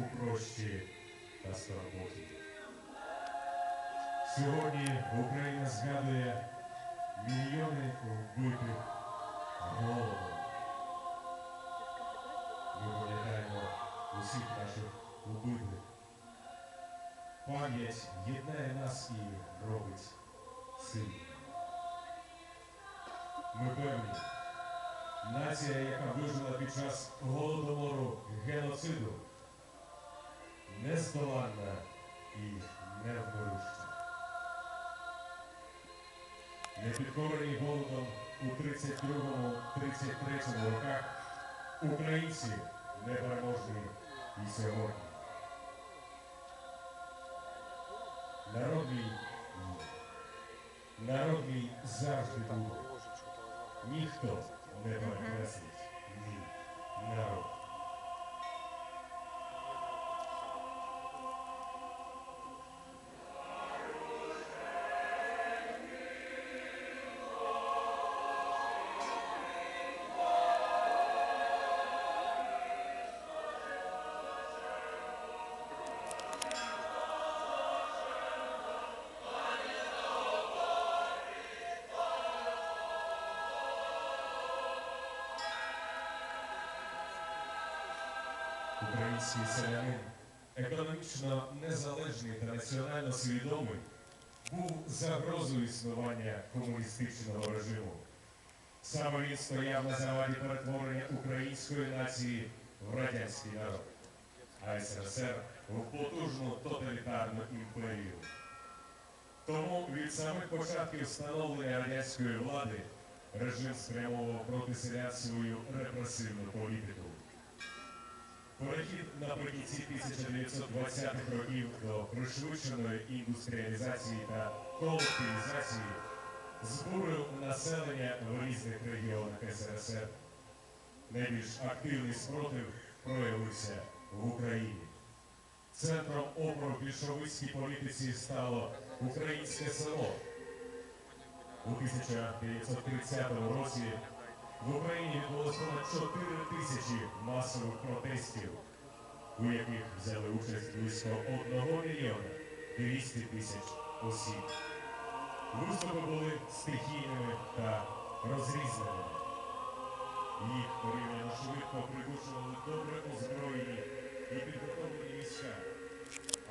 прощі та скорботі. Сьогодні Україна згадує мільйони вбитих голодом. Ми пам'ятаємо усіх наших убитих. Пам'ять єднає нас і робить сильними. Ми певні, нація, яка вижила під час голодомору геноциду, нездоланна і невмируща. Не підкорені голодом у 32-33 роках українці непереможні і сьогодні. Народ мій, народ завжди буде. Ніхто не перекреслить Український селянин, економічно незалежний та національно свідомий, був загрозою існування комуністичного режиму. Саме він стояв на заваді перетворення української нації в радянський народ, а СРСР в потужну тоталітарну імперію. Тому від самих початків встановлення радянської влади режим спрямовував проти свою репресивну політику. Перехід наприкінці 1920-х років до пришвидшеної індустріалізації та колективізації збурив населення в різних регіонах СРСР. Найбільш активний спротив проявився в Україні. Центром опору більшовицькій політиці стало українське село. У 1930 році в Україні відбулося понад 4 тисячі масових протестів, у яких взяли участь близько 1 мільйона 200 тисяч осіб. Виступи були стихійними та розрізненими. Їх порівняно швидко придушували добре озброєні і підготовлені війська.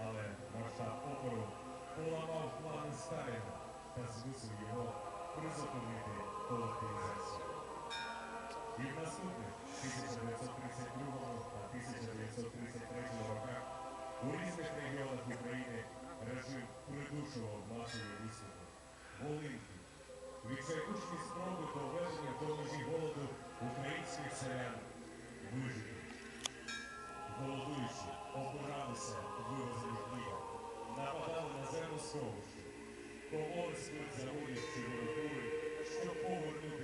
Але масштаб опору поламав плани Сталіна І 1932 та 1933 роках у різних регіонах України режим придушував масові виступи. Волинки, відчайдушні спроби поверження до межі голоду українських селян вижити. Голодуючи, опиралися вивезені хліба, нападали на землю сховища, кололи з заводів чи водокури, щоб повернути.